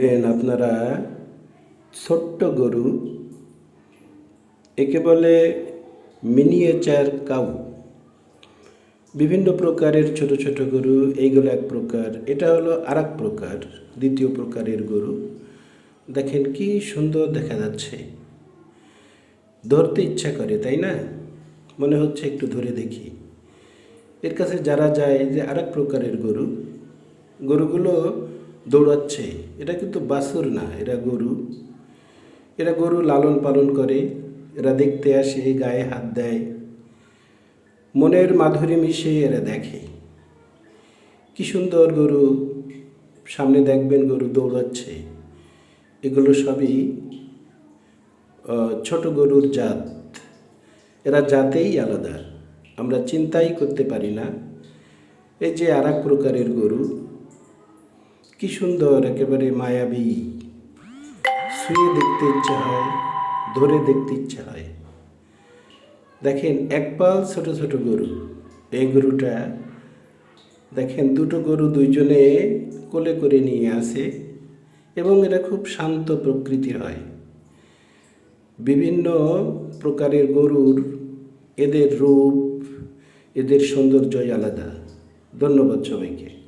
দেখবেন আপনারা ছোট্ট গরু, একে বলে মিনিয়েচার কাউ বিভিন্ন প্রকারের ছোট ছোট গরু, এইগুলো এক প্রকার, এটা হলো আর প্রকার, দ্বিতীয় প্রকারের গরু। দেখেন কি সুন্দর দেখা যাচ্ছে। ধরতে ইচ্ছা করে, তাই না? মনে হচ্ছে একটু ধরে দেখি। এর কাছে যারা যায় যে আরেক প্রকারের গরু, গরুগুলো দৌড়াচ্ছে। এটা কিন্তু বাছুর না, এরা গরু। এরা গরু লালন পালন করে, এরা দেখতে আসে, গায়ে হাত দেয়। মনের মাধুরী মিশে এরা দেখে। কি সুন্দর গরু, সামনে দেখবেন গরু দৌড়াচ্ছে। এগুলো সবই ছোট গরুর জাত। এরা জাতেই আলাদা। আমরা চিন্তাই করতে পারি না। এই যে আর এক প্রকারের গরু কি সুন্দর একেবারে মায়াবী। শুয়ে দেখতে ইচ্ছা হয়, ধরে দেখতে ইচ্ছা হয়। দেখেন, এক পাল ছোট ছোট গরু। এই গরুটা, দেখেন, দুটো গরু দুইজনে কোলে করে নিয়ে আসে এবং এরা খুব শান্ত প্রকৃতির হয়। বিভিন্ন প্রকারের গরুর এদের রূপ, এদের সৌন্দর্যই আলাদা। ধন্যবাদ সবাইকে।